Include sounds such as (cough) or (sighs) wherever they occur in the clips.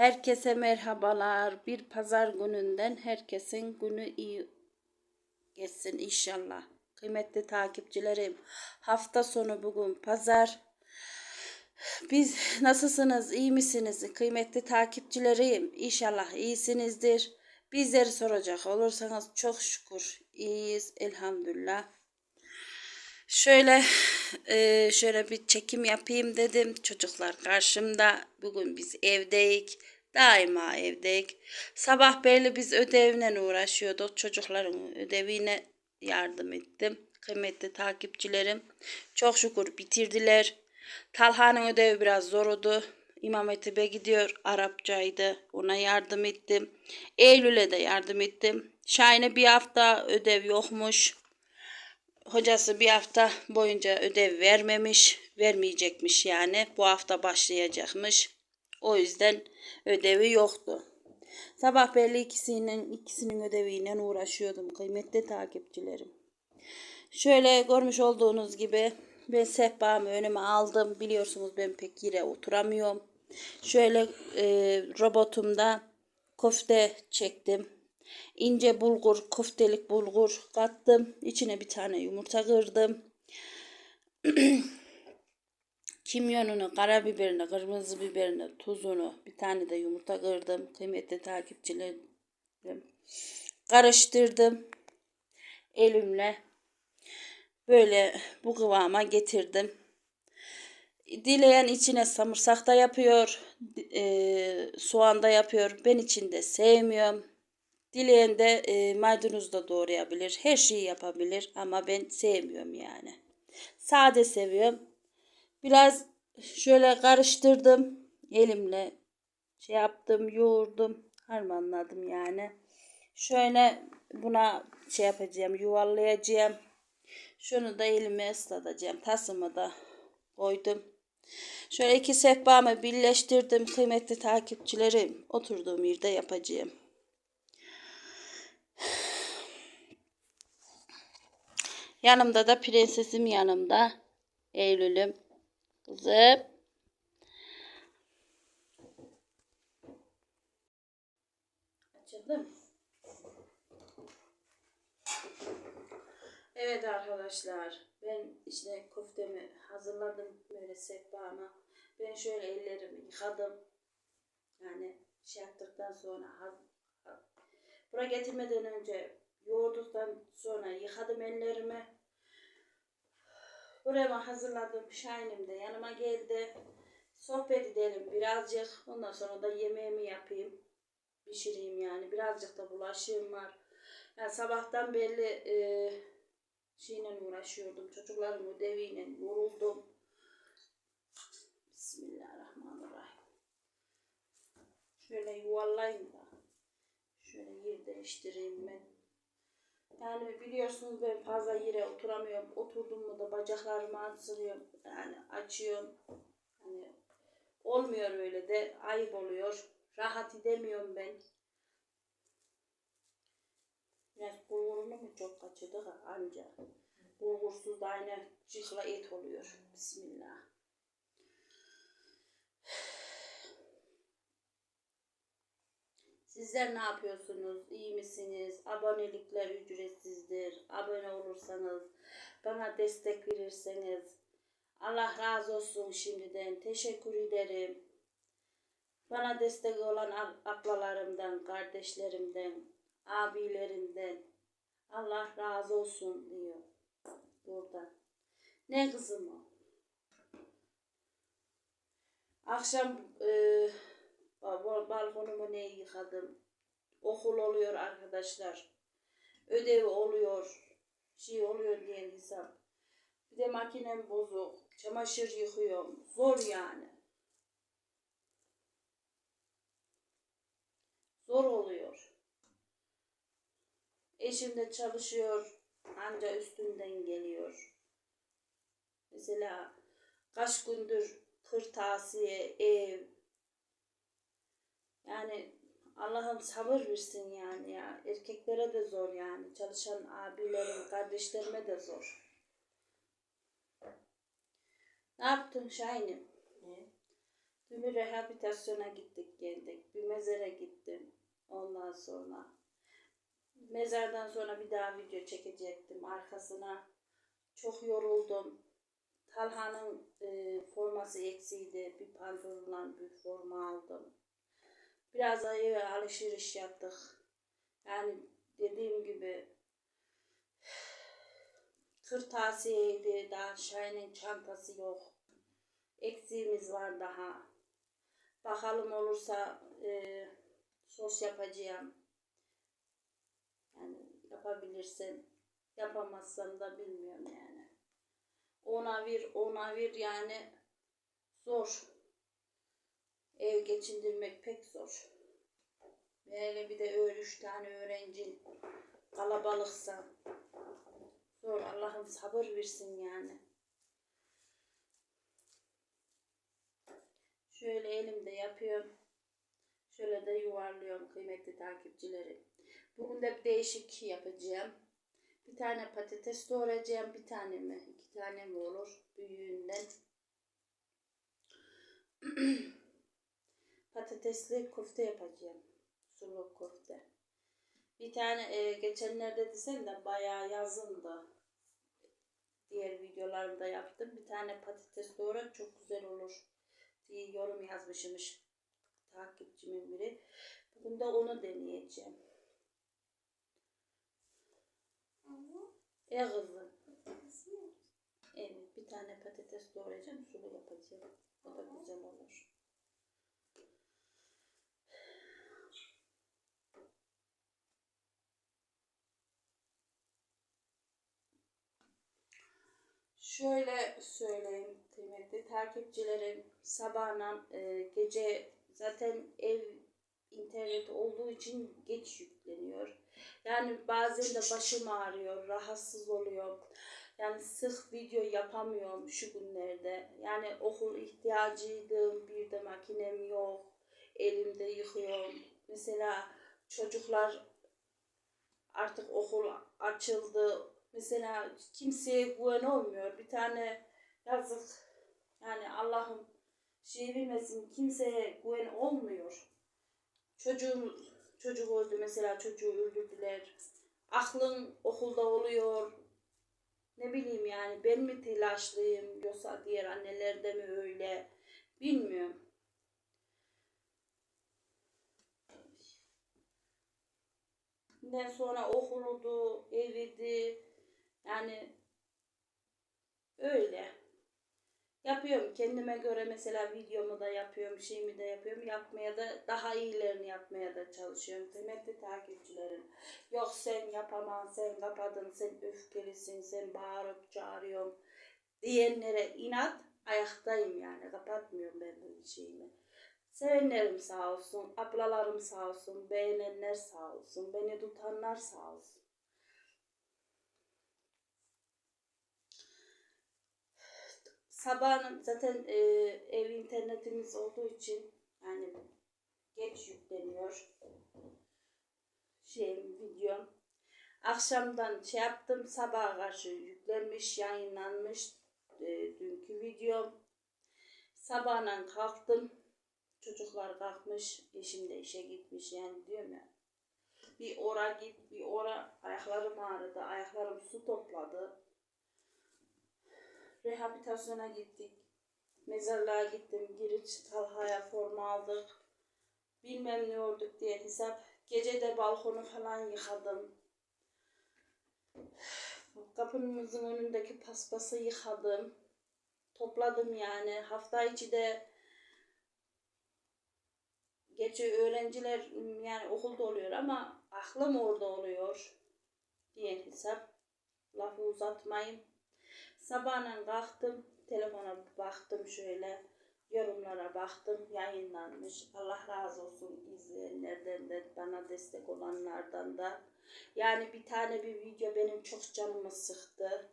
Herkese merhabalar. Bir pazar gününden herkesin günü iyi geçsin inşallah. Kıymetli takipçilerim, hafta sonu bugün pazar. Biz nasılsınız, iyi misiniz? Kıymetli takipçilerim, inşallah iyisinizdir. Bizleri soracak olursanız çok şükür iyiyiz elhamdülillah. Şöyle e, şöyle bir çekim yapayım dedim. Çocuklar karşımda. Bugün biz evdeyik. Daima evdeyik. Sabah belli biz ödevle uğraşıyorduk. Çocukların ödevine yardım ettim. Kıymetli takipçilerim. Çok şükür bitirdiler. Talha'nın ödevi biraz zordu. İmam Hatip'e gidiyor. Arapçaydı. Ona yardım ettim. Eylül'e de yardım ettim. Şahin'e bir hafta ödev yokmuş hocası bir hafta boyunca ödev vermemiş, vermeyecekmiş yani. Bu hafta başlayacakmış. O yüzden ödevi yoktu. Sabah belli ikisinin ikisinin ödeviyle uğraşıyordum kıymetli takipçilerim. Şöyle görmüş olduğunuz gibi ben sehpamı önüme aldım. Biliyorsunuz ben pek yere oturamıyorum. Şöyle e, robotumda kofte çektim. İnce bulgur, koftelik bulgur kattım. İçine bir tane yumurta kırdım. (clears throat) Kimyonunu, karabiberini, kırmızı biberini, tuzunu, bir tane de yumurta kırdım. Kıymetli takipçilerim. Karıştırdım. Elimle böyle bu kıvama getirdim. Dileyen içine samırsak da yapıyor, e, soğan da yapıyor. Ben içinde sevmiyorum. Dileyen de e, maydanoz da doğrayabilir. Her şeyi yapabilir ama ben sevmiyorum yani. Sade seviyorum. Biraz şöyle karıştırdım. Elimle şey yaptım, yoğurdum. Harmanladım yani. Şöyle buna şey yapacağım, yuvarlayacağım. Şunu da elime ıslatacağım. Tasımı da koydum. Şöyle iki sehpamı birleştirdim. Kıymetli takipçilerim oturduğum yerde yapacağım. Yanımda da prensesim yanımda. Eylül'üm. Kızım. Evet arkadaşlar. Ben işte köftemi hazırladım. Böyle sehpama. Ben şöyle ellerimi yıkadım. Yani şey yaptıktan sonra Buraya getirmeden önce yoğurduktan sonra yıkadım ellerimi. Buraya hazırladım. Şahinim de yanıma geldi. Sohbet edelim birazcık. Ondan sonra da yemeğimi yapayım. Pişireyim yani. Birazcık da bulaşığım var. Yani sabahtan belli e, şeyle uğraşıyordum. Çocukların ödeviyle yoruldum. Bismillahirrahmanirrahim. Şöyle yuvarlayayım da. Şöyle yer değiştireyim ben. Yani biliyorsunuz ben fazla yere oturamıyorum. Oturdum mu da bacaklarımı açıyorum. Yani açıyorum. Hani olmuyor öyle de ayıp oluyor. Rahat edemiyorum ben. Biraz bulgurunu mu çok kaçırdık anca. Bulgursuz da aynı cıhla et oluyor. Bismillah. Sizler ne yapıyorsunuz? İyi misiniz? Abonelikler ücretsizdir. Abone olursanız, bana destek verirseniz Allah razı olsun şimdiden. Teşekkür ederim. Bana destek olan ablalarımdan, kardeşlerimden, abilerimden Allah razı olsun diyor burada. Ne kızım o? Akşam e, balkonumu ne yıkadım. Okul oluyor arkadaşlar. Ödev oluyor. Şey oluyor diye hesap. Bir de makinem bozuk. Çamaşır yıkıyorum. Zor yani. Zor oluyor. Eşim de çalışıyor. Anca üstünden geliyor. Mesela kaç gündür kırtasiye, ev, yani Allah'ım sabır versin yani ya. Erkeklere de zor yani. Çalışan abilerim, kardeşlerime de zor. Ne yaptın Şahin'im? Ne? Dün bir rehabilitasyona gittik geldik. Bir mezara gittim. Ondan sonra mezardan sonra bir daha video çekecektim arkasına. Çok yoruldum. Talha'nın e, forması eksiydi. Bir pantolonla bir forma aldım. Biraz da eve alışveriş yaptık. Yani dediğim gibi kırtasiyeydi. Daha Şahin'in çantası yok. Eksiğimiz var daha. Bakalım olursa e, sos yapacağım. Yani yapabilirsem. Yapamazsam da bilmiyorum yani. Ona bir, ona bir yani zor. Ev geçindirmek pek zor. Hele bir de öyle üç tane öğrenci kalabalıksa zor. Allah'ım sabır versin yani. Şöyle elimde yapıyorum. Şöyle de yuvarlıyorum kıymetli takipçilerim. Bugün de bir değişik yapacağım. Bir tane patates doğrayacağım. Bir tane mi? iki tane mi olur? Büyüğünden. (clears throat) Patatesli köfte yapacağım. Sulu köfte. Bir tane e, geçenlerde desem de bayağı yazındı. Diğer videolarımda yaptım. Bir tane patates doğra çok güzel olur diye yorum yazmışmış takipçimin biri. Bugün de onu deneyeceğim. E kızım. Evet bir tane patates doğrayacağım sulu yapacağım. O da güzel olur. Şöyle söyleyeyim kıymetli takipçilerim. Sabahla e, gece zaten ev internet olduğu için geç yükleniyor. Yani bazen de başım ağrıyor, rahatsız oluyor. Yani sık video yapamıyorum şu günlerde. Yani okul ihtiyacıydım, bir de makinem yok. Elimde yıkıyorum. Mesela çocuklar artık okul açıldı. Mesela kimseye güven olmuyor. Bir tane yazık yani Allah'ım şey bilmesin kimseye güven olmuyor. Çocuğum çocuk öldü mesela çocuğu öldürdüler. Aklın okulda oluyor. Ne bileyim yani ben mi telaşlıyım yoksa diğer anneler de mi öyle bilmiyorum. Ondan sonra okuludu, evidi. Yani öyle. Yapıyorum kendime göre mesela videomu da yapıyorum, şeyimi de yapıyorum. Yapmaya da daha iyilerini yapmaya da çalışıyorum. Kıymetli takipçilerim. Yok sen yapamam, sen kapadın, sen öfkelisin, sen bağırıp çağırıyorsun diyenlere inat ayaktayım yani. Kapatmıyorum ben bu şeyimi. Sevenlerim sağ olsun, ablalarım sağ olsun, beğenenler sağ olsun, beni tutanlar sağ olsun. Sabahın zaten e, ev internetimiz olduğu için yani geç yükleniyor şey videom. Akşamdan şey yaptım sabah karşı yüklenmiş yayınlanmış e, dünkü videom. Sabahla kalktım çocuklar kalkmış eşim de işe gitmiş yani diyorum ya. Bir ora git bir ora ayaklarım ağrıdı ayaklarım su topladı rehabilitasyona gittik. Mezarlığa gittim. Giriç Talha'ya forma aldık. Bilmem ne olduk diye hesap. Gece de balkonu falan yıkadım. Kapımızın önündeki paspası yıkadım. Topladım yani. Hafta içi de gece öğrenciler yani okulda oluyor ama aklım orada oluyor diye hesap. Lafı uzatmayayım. Sabahla kalktım, telefona baktım şöyle, yorumlara baktım, yayınlanmış. Allah razı olsun izleyenlerden de, bana destek olanlardan da. Yani bir tane bir video benim çok canımı sıktı.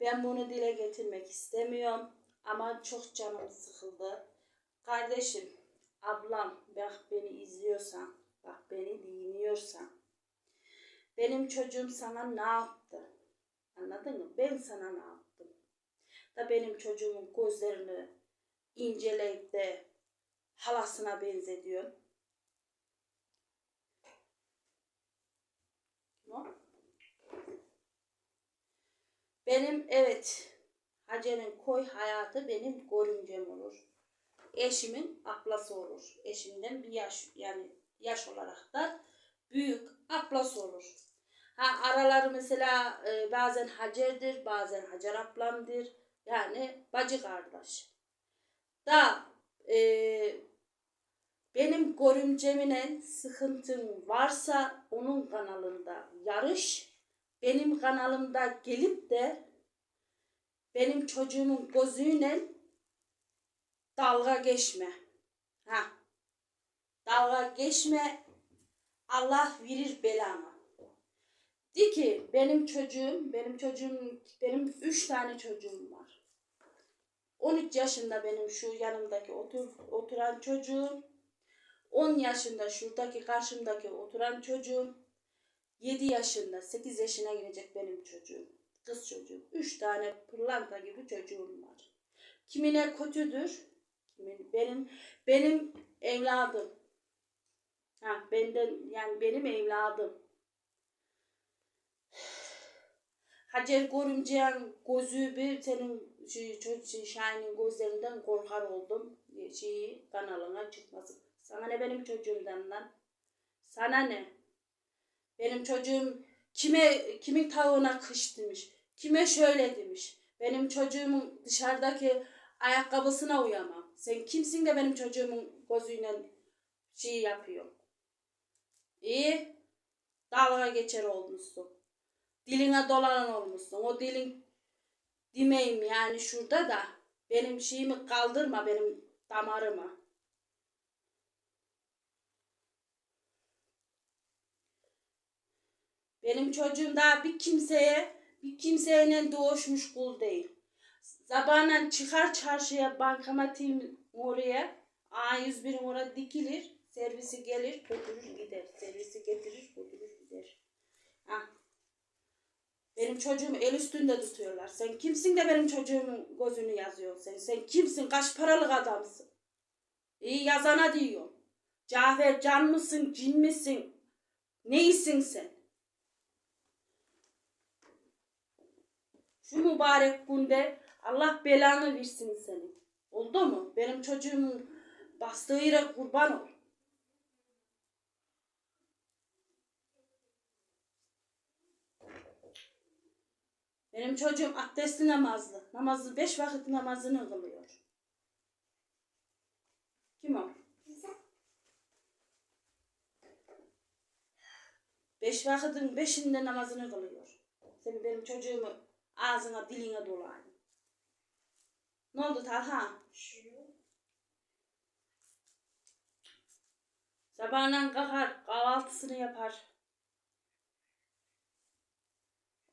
Ben bunu dile getirmek istemiyorum ama çok canım sıkıldı. Kardeşim, ablam, bak beni izliyorsan, bak beni dinliyorsan, benim çocuğum sana ne yaptı? Anladın mı? Ben sana ne yaptım? Da benim çocuğumun gözlerini inceleyip de halasına benzediyor. Benim evet Hacer'in koy hayatı benim görümcem olur. Eşimin ablası olur. Eşimden bir yaş yani yaş olarak da büyük ablası olur. Ha araları mesela e, bazen Hacer'dir, bazen Hacer ablamdır. Yani bacı kardeş. Da e, benim görümcemine sıkıntın varsa onun kanalında yarış. Benim kanalımda gelip de benim çocuğumun gözüyle dalga geçme. Ha. Dalga geçme. Allah verir belanı. Di ki benim çocuğum, benim çocuğum, benim üç tane çocuğum var. 13 yaşında benim şu yanımdaki otur, oturan çocuğum. 10 yaşında şuradaki karşımdaki oturan çocuğum. 7 yaşında 8 yaşına girecek benim çocuğum. Kız çocuğum. 3 tane pırlanta gibi çocuğum var. Kimine kötüdür. Kimin, benim benim evladım. Ha benden yani benim evladım. (sighs) Hacer görümceyen gözü bir senin Şahin'in gözlerinden korkar oldum. Şeyi kanalına çıkmasın. Sana ne benim çocuğumdan lan? Sana ne? Benim çocuğum kime kimin tavuğuna kış demiş. Kime şöyle demiş. Benim çocuğumun dışarıdaki ayakkabısına uyamam. Sen kimsin de benim çocuğumun gözüyle şey yapıyor. İyi. Dalga geçer olmuşsun. Diline dolanan olmuşsun. O dilin demeyim yani şurada da benim şeyimi kaldırma benim damarıma. Benim çocuğum daha bir kimseye bir kimseyle doğuşmuş kul değil. Sabahla çıkar çarşıya bankamatiğim oraya. A101'in oraya dikilir. Servisi gelir götürür gider. Servisi getirir götürür gider. Ha. Benim çocuğumu el üstünde tutuyorlar. Sen kimsin de benim çocuğumun gözünü yazıyorsun sen? Sen kimsin? Kaç paralık adamsın? İyi yazana diyor. Cafer can mısın, cin misin? Neysin sen? Şu mübarek günde Allah belanı versin seni. Oldu mu? Benim çocuğumun bastığı yere kurban ol. Benim çocuğum abdestli namazlı. Namazı beş vakit namazını kılıyor. Kim o? Beş vakitin beşinde namazını kılıyor. Senin benim çocuğumu ağzına diline dolayın. Ne oldu Talha? Sabahından kalkar kahvaltısını yapar.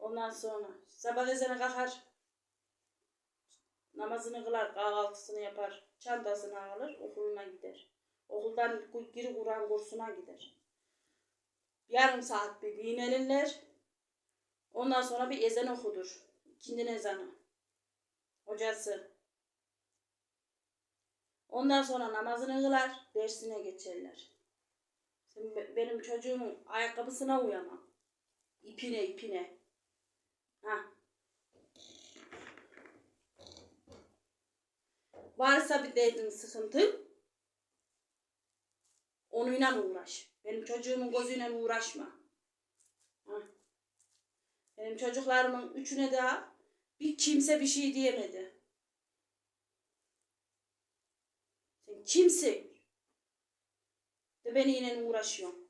Ondan sonra sabah ezanı kalkar. Namazını kılar, kahvaltısını yapar. Çantasını alır, okuluna gider. Okuldan giri Kur'an kursuna gider. Yarım saat bir dinlenirler. Ondan sonra bir ezan okudur. İkindi ezanı. Hocası. Ondan sonra namazını kılar, dersine geçerler. Şimdi be- benim çocuğumun ayakkabısına uyamam. İpine ipine. Ha. Varsa bir derdin sıkıntı onunla uğraş. Benim çocuğumun gözüyle uğraşma. Benim çocuklarımın üçüne daha bir kimse bir şey diyemedi. Sen kimsin? Ve beniyle uğraşıyorsun.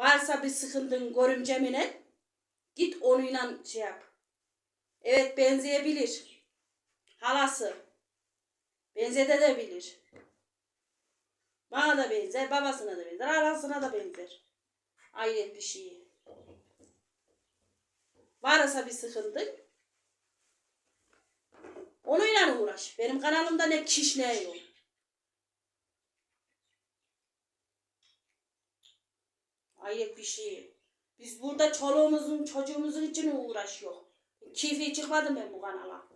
Varsa bir sıkıntın görümcemine git onunla şey yap. Evet benzeyebilir. Halası. Benzede de bilir. Bana da benzer, babasına da benzer, arasına da benzer. Hayret bir şey. Varsa bir sıkıntı onunla uğraş. Benim kanalımda ne kiş ne yok. Hayret bir şey. Biz burada çoluğumuzun çocuğumuzun için uğraşıyor. Keyfi çıkmadım ben bu kanala.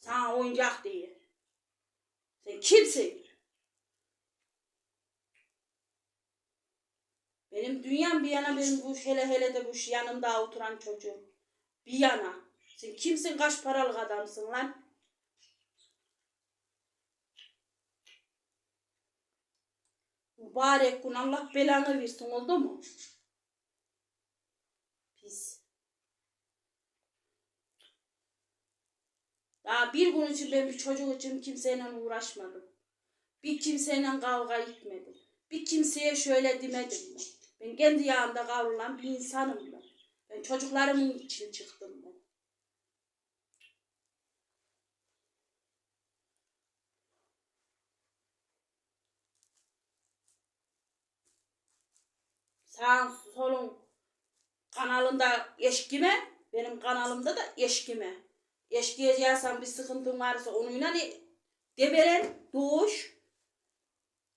Sana oyuncak diye. Sen kimsin? Benim dünyam bir yana benim bu hele hele de bu yanımda oturan çocuğum. Bir yana. Sen kimsin kaç paralık adamsın lan? Mübarek gün Allah belanı versin oldu mu? Pis. Daha bir gün için ben bir çocuk için kimseyle uğraşmadım. Bir kimseyle kavga etmedim. Bir kimseye şöyle demedim ben. Kendi yağımda kavrulan bir insanım ben. Ben çocuklarımın için çıktım ben. Sağın solun kanalında eşkime, benim kanalımda da eşkime. Eşkiyeceksen bir sıkıntın varsa onunla? Deberen, doğuş.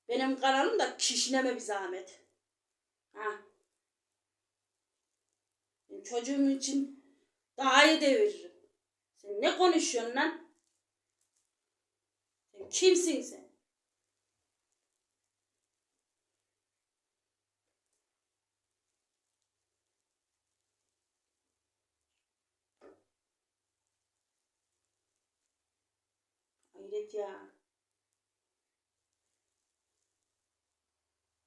Benim kanalımda kişneme bir zahmet. Ha. Çocuğum için daha iyi deviririm. Sen ne konuşuyorsun lan? Sen kimsin sen? Hayret ya.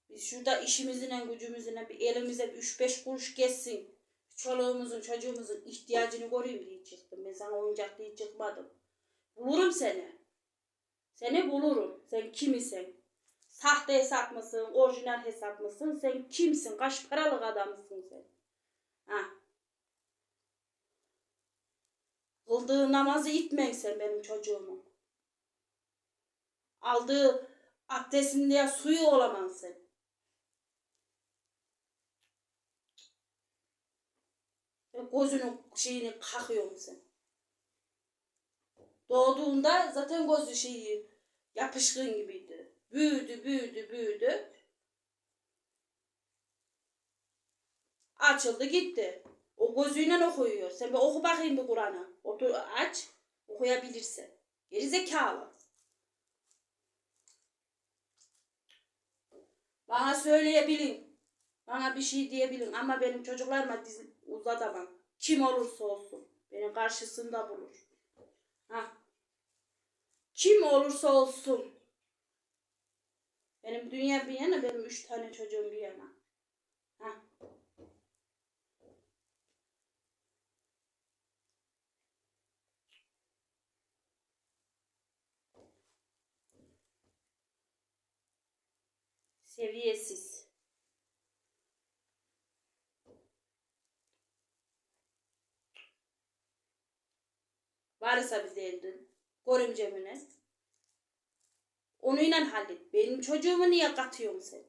Biz şurada işimizin gücümüzün bir elimize bir üç beş kuruş geçsin. Çoluğumuzun çocuğumuzun ihtiyacını göreyim diye çıktım. Ben sana oyuncak diye çıkmadım. Bulurum seni. Seni bulurum. Sen kimisin? Sahte hesap mısın? Orijinal hesap mısın? Sen kimsin? Kaç paralık adamsın sen? Ha. Kıldığı namazı itmeyin sen benim çocuğumu. Aldığı abdestinde suyu olamam sen. Gözünün şeyini kakıyorsun sen. Doğduğunda zaten gözü şeyi yapışkın gibiydi. Büyüdü, büyüdü, büyüdü. Açıldı gitti. O gözüyle okuyor. Sen bir oku bakayım bir Kur'an'ı. Otur aç. Okuyabilirsin. Geri zekalı. Bana söyleyebilin. Bana bir şey diyebilin ama benim çocuklarıma diz uzatamam. Kim olursa olsun. Benim karşısında bulur. Ha. Kim olursa olsun. Benim dünya bir yana, benim üç tane çocuğum bir yana. Ha. Seviyesiz. Varsa bize eldin. Görümcemine. Onunla hallet. Benim çocuğumu niye katıyorsun sen?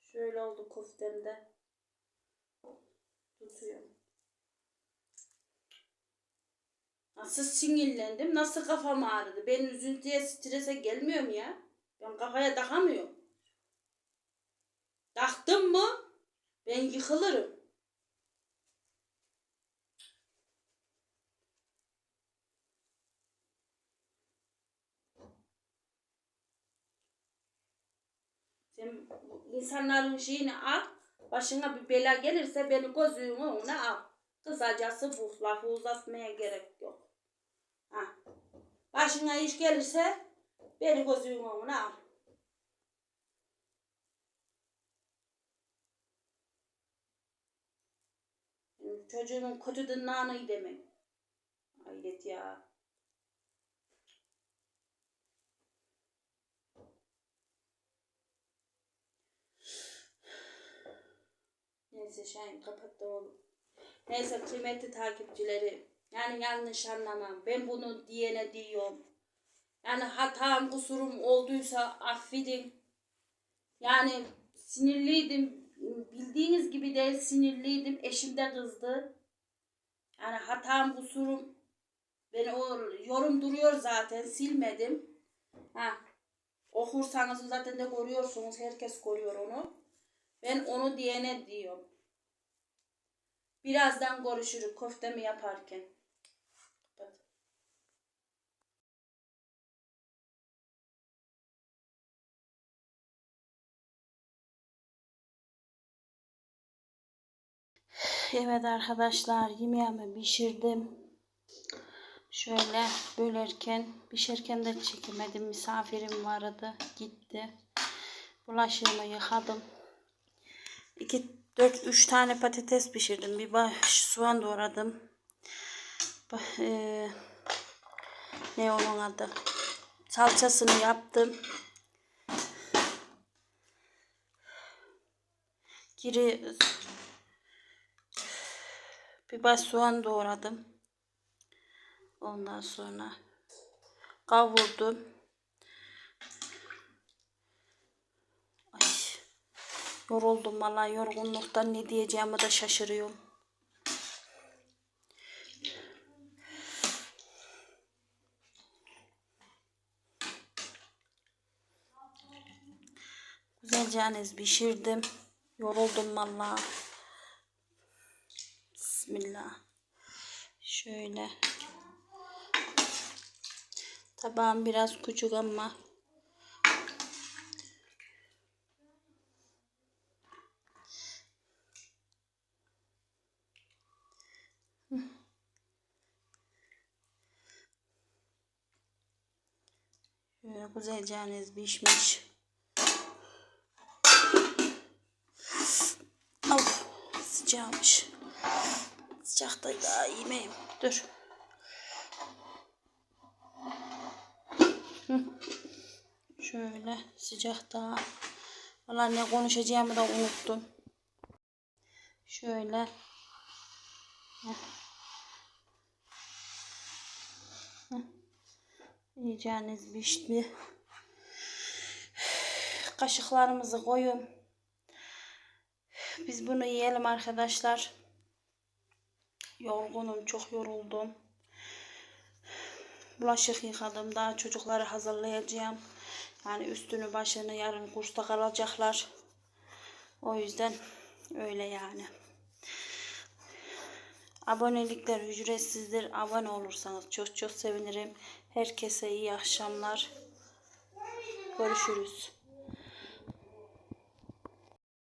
Şöyle oldu koftemde. Tutuyorum. Nasıl sinirlendim, nasıl kafam ağrıdı. Ben üzüntüye, strese gelmiyorum ya. Ben kafaya takamıyorum. Taktım mı ben yıkılırım. Sen insanların şeyini al, başına bir bela gelirse beni gözünün önüne al. Kısacası bu lafı uzatmaya gerek yok. Ha. Başına iş gelirse beni gözünün önüne al. Çocuğumun kötü dınağını demek. Hayret ya. Neyse Şahin kapat da oğlum. Neyse kıymetli takipçileri. Yani yanlış anlamam. Ben bunu diyene diyorum. Yani hatam kusurum olduysa affedin. Yani sinirliydim. Bildiğiniz gibi de sinirliydim. Eşim de kızdı. Yani hatam kusurum. Ben o yorum duruyor zaten. Silmedim. Ha. Okursanız zaten de görüyorsunuz. Herkes görüyor onu. Ben onu diyene diyorum. Birazdan görüşürüz köftemi yaparken. Evet arkadaşlar yemeğimi pişirdim. Şöyle bölerken pişerken de çekemedim. Misafirim vardı. Gitti. Bulaşığımı yıkadım. 2 4 3 tane patates pişirdim. Bir baş soğan doğradım. Eee, ne onun adı? Salçasını yaptım. Giri bir baş soğan doğradım. Ondan sonra kavurdum. Ay, yoruldum valla yorgunluktan ne diyeceğimi de şaşırıyorum. Güzelce pişirdim. Yoruldum valla. Bismillah. Şöyle. Tabağım biraz küçük ama Şöyle güzelce pişmiş. Of sıcakmış. Sıcakta daha yemeyim. Dur. Şöyle sıcak daha. Valla ne konuşacağımı da unuttum. Şöyle. Heh. Heh. Yiyeceğiniz pişti. Kaşıklarımızı koyun. Biz bunu yiyelim arkadaşlar. Yorgunum, çok yoruldum. Bulaşık yıkadım. Daha çocukları hazırlayacağım. Yani üstünü başını yarın kursta kalacaklar. O yüzden öyle yani. Abonelikler ücretsizdir. Abone olursanız çok çok sevinirim. Herkese iyi akşamlar. Görüşürüz.